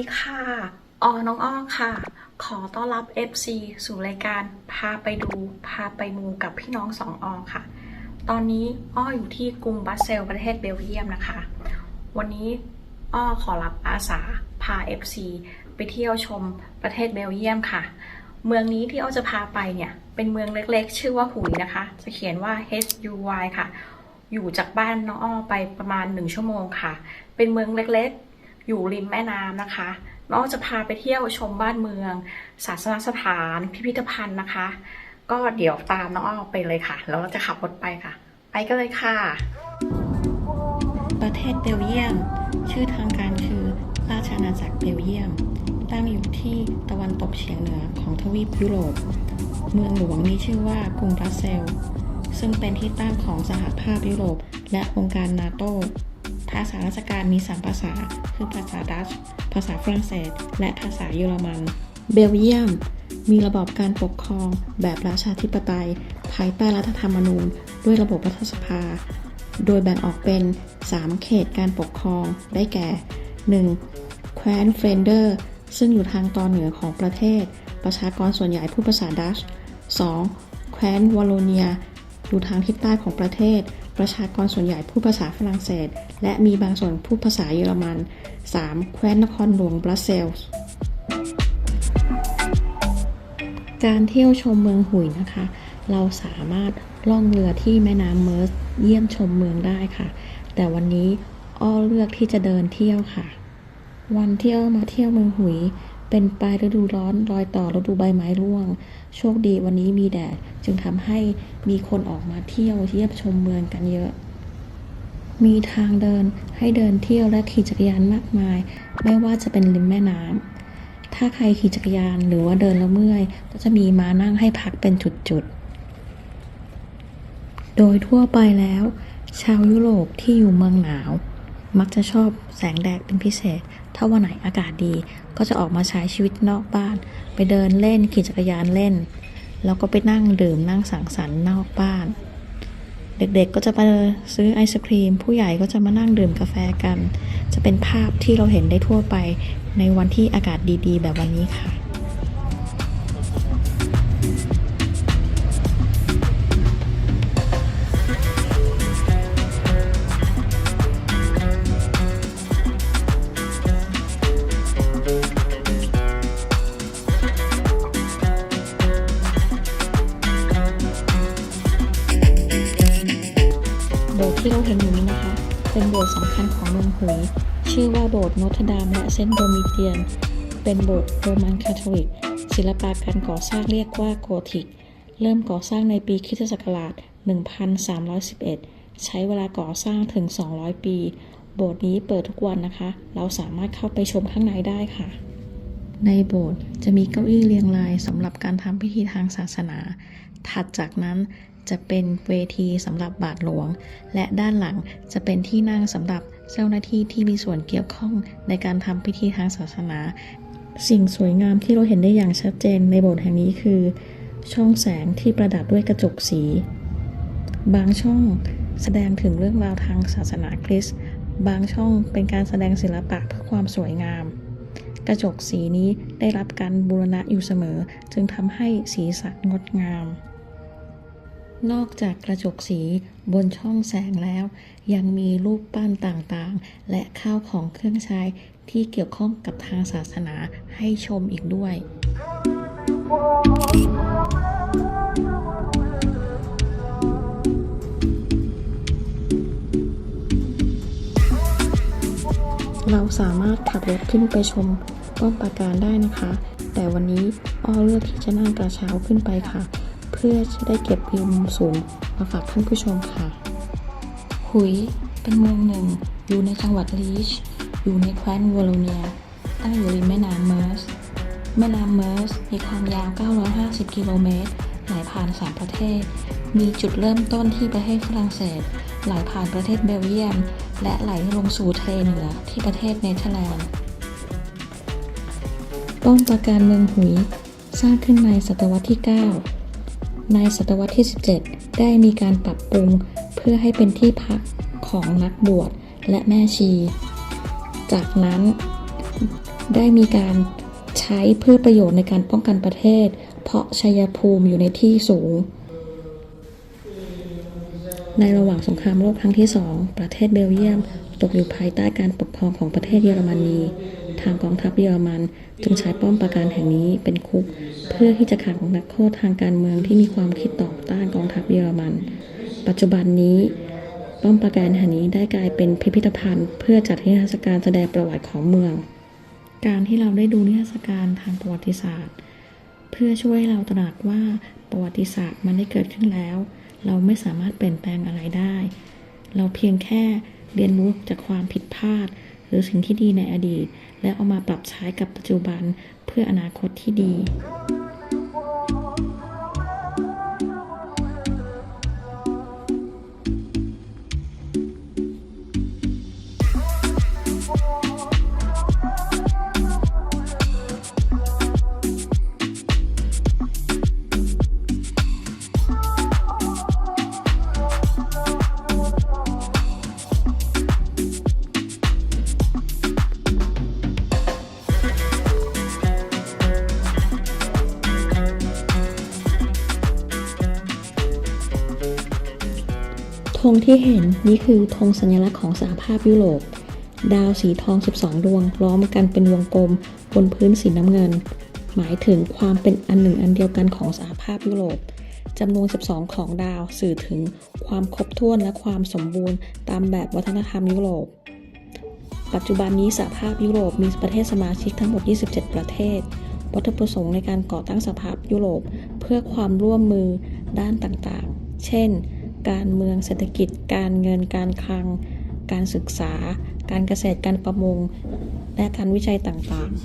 ดีค่ะออน้องอ้อค่ะ ขอต้อนรับ FC สู่รายการพาไปดู พาไปมูกับพี่น้องสองออค่ะ ตอนนี้อ้ออยู่ที่กรุงบัสเซลประเทศเบลเยียมนะคะ วันนี้อ้อขอรับอาสาพา FC ไปเที่ยวชมประเทศเบลเยียมค่ะ เมืองนี้ที่อ้อจะพาไปเนี่ยเป็นเมืองเล็กๆ ชื่อว่าหุยนะคะ จะเขียนว่า H U Y ค่ะ อยู่จากบ้านน้องอ้อไปประมาณหนึ่งชั่วโมงค่ะ เป็นเมืองเล็กๆ อยู่ริมแม่น้ำนะคะน้องจะพาไปเที่ยวชมบ้านเมือง ศาสนสถาน พิพิธภัณฑ์นะคะ ก็เดี๋ยวตามน้องอ้อไปเลยค่ะ แล้วเราจะขับรถไปค่ะ ไปกันเลยค่ะ ประเทศเบลเยียม ชื่อทางการคือราชอาณาจักรเบลเยียม ตั้งอยู่ที่ตะวันตกเฉียงเหนือของทวีปยุโรป เมืองหลวงมีชื่อว่ากรุงบรัสเซล ซึ่งเป็นที่ตั้งของสหภาพยุโรป และองค์การนาโต ภาษาราชการมี 3 ภาษา คือภาษาดัตช์ภาษาฝรั่งเศส และภาษาเยอรมัน เบลเยียม มีระบอบการปกครองแบบราชาธิปไตย ภายใต้รัฐธรรมนูญ ด้วยระบบรัฐสภา โดยแบ่งออกเป็น 3 เขตการปกครองได้แก่ 1. แคว้นเฟรนเดอร์ ซึ่งอยู่ทางตอนเหนือของประเทศ ประชากรส่วนใหญ่พูดภาษาดัตช์ 2. แคว้นวอลโลเนีย อยู่ทางทิศใต้ของประเทศ ประชากรส่วนใหญ่พูดภาษาฝรั่งเศส และมีบางส่วนพูดภาษาเยอรมัน 3. แคว้นนครหลวงบรัสเซลส์การเที่ยวชมเมืองหุยนะคะ เราสามารถล่องเรือที่แม่น้ำเมิร์สเยี่ยมชมเมืองได้ค่ะ แต่วันนี้อ้อเลือกที่จะเดินเที่ยวค่ะ วันเที่อ้อมาเที่ยวเมืองหุย เป็นปลายฤดูร้อนรอยต่อฤดูใบไม้ร่วง โชคดีวันนี้มีแดด จึงทำให้มีคนออกมาเที่ยวเยี่ยมชมเมืองกันเยอะ มีทางเดินให้เดินเที่ยวและขี่จักรยานมากมาย ไม่ว่าจะเป็นริมแม่น้ำถ้าใครขี่จักรยานหรือว่าเดินแล้วเมื่อย ก็จะมีมานั่งให้พักเป็นจุดๆ โดยทั่วไปแล้ว ชาวยุโรปที่อยู่เมืองหนาว มักจะชอบแสงแดดเป็นพิเศษ ถ้าวันไหนอากาศดี ก็จะออกมาใช้ชีวิตนอกบ้าน ไปเดินเล่นขี่จักรยานเล่น แล้วก็ไปนั่งดื่มนั่งสังสรรค์นอกบ้าน เด็กๆก็จะมาซื้อไอศครีม ผู้ใหญ่ก็จะมานั่งดื่มกาแฟกัน จะเป็นภาพที่เราเห็นได้ทั่วไปในวันที่อากาศดีๆ แบบวันนี้ค่ะ สำคัญของเมืองหุย ชื่อว่าโบสถ์โนทดามและเซนต์โดมิเตียน เป็นโบสถ์โรมันคาทอลิก ศิลปะการก่อสร้างเรียกว่าโกธิก เริ่มก่อสร้างในปีคริสตศักราช 1311 ใช้เวลาก่อสร้างถึง 200 ปี โบสถ์นี้เปิดทุกวันนะคะ เราสามารถเข้าไปชมข้างในได้ค่ะ ในโบสถ์จะมีเก้าอี้เรียงรายสำหรับการทำพิธีทางศาสนา ถัดจากนั้นจะเป็นเวทีสำหรับบาทหลวง และด้านหลังจะเป็นที่นั่งสำหรับเจ้าหน้าที่ที่มีส่วนเกี่ยวข้องในการทำพิธีทางศาสนา สิ่งสวยงามที่เราเห็นได้อย่างชัดเจนในโบสถ์แห่งนี้คือ ช่องแสงที่ประดับด้วยกระจกสี บางช่องแสดงถึงเรื่องราวทางศาสนาคริสต์บางช่องเป็นการแสดงศิลปะเพื่อความสวยงาม กระจกสีนี้ได้รับการบูรณะอยู่เสมอ จึงทำให้สีสันงดงาม นอกจากกระจกสีบนช่องแสงแล้ว ยังมีรูปปั้นต่างๆ และข้าวของเครื่องใช้ที่เกี่ยวข้องกับทางศาสนาให้ชมอีกด้วยเราสามารถขับรถขึ้นไปชมป้อมปราการได้นะคะ แต่วันนี้อ้อเลือกที่จะนั่งกระเช้าขึ้นไปค่ะ เพื่อจะได้เก็บวิวมุมสูงมาฝากท่านผู้ชมค่ะ หุย เป็นเมืองหนึ่ง อยู่ในจังหวัดลีช อยู่ในแคว้นวอลโลเนีย ตั้งอยู่ริมแม่น้ำเมอร์ส แม่น้ำเมอร์สมีความยาว 950 กิโลเมตร ไหลผ่าน 3 ประเทศ มีจุดเริ่มต้นที่ประเทศฝรั่งเศส ไหลผ่านประเทศเบลเยียม และไหลลงสู่ทะเลเหนือที่ประเทศเนเธอร์แลนด์ ป้อมปราการเมืองหุยสร้างขึ้นในศตวรรษที่ 9 ในศตวรรษที่ 17 ได้มีการปรับปรุงเพื่อให้เป็นที่พักของนักบวชและแม่ชี จากนั้นได้มีการใช้เพื่อประโยชน์ในการป้องกันประเทศ เพราะชัยภูมิอยู่ในที่สูง ในระหว่างสงครามโลกครั้งที่สองประเทศเบลเยียม ตกอยู่ภายใต้การปกครองของประเทศเยอรมนี ทางกองทัพเยอรมัน จึงใช้ป้อมปราการแห่งนี้เป็นคุก เพื่อที่จะขังนักโทษทางการเมืองที่มีความคิดต่อต้านกองทัพเยอรมัน ปัจจุบันนี้ ป้อมปราการแห่งนี้ได้กลายเป็นพิพิธภัณฑ์ เพื่อจัดนิทรรศการแสดงประวัติของเมือง การที่เราได้ดูนิทรรศการทางประวัติศาสตร์ เพื่อช่วยเราตระหนักว่าประวัติศาสตร์มันได้เกิดขึ้นแล้ว เราไม่สามารถเปลี่ยนแปลงอะไรได้ เราเพียงแค่เรียนรู้จากความผิดพลาด หรือสิ่งที่ดีในอดีต และเอามาปรับใช้กับปัจจุบันเพื่ออนาคตที่ดี งที่เห็นนี่คือธงสัญลักษณ์ของสหภาพยุโรป ดาวสีทอง 12 ดวงล้อมกันเป็นวงกลมบนพื้นสีน้ำเงิน หมายถึงความเป็นอันหนึ่งอันเดียวกันของสหภาพยุโรปจำนวน 12 ของดาวสื่อถึงความครบถ้วนและความสมบูรณ์ตามแบบวัฒนธรรมยุโรป ปัจจุบันนี้สหภาพยุโรปมีประเทศสมาชิกทั้งหมด 27 ประเทศ วัตถุประสงค์ในการก่อตั้งสหภาพยุโรป เพื่อความร่วมมือด้านต่างๆ เช่น การเมืองเศรษฐกิจ การเงินการคลัง การศึกษา การเกษตรการประมง และการวิจัยต่างๆ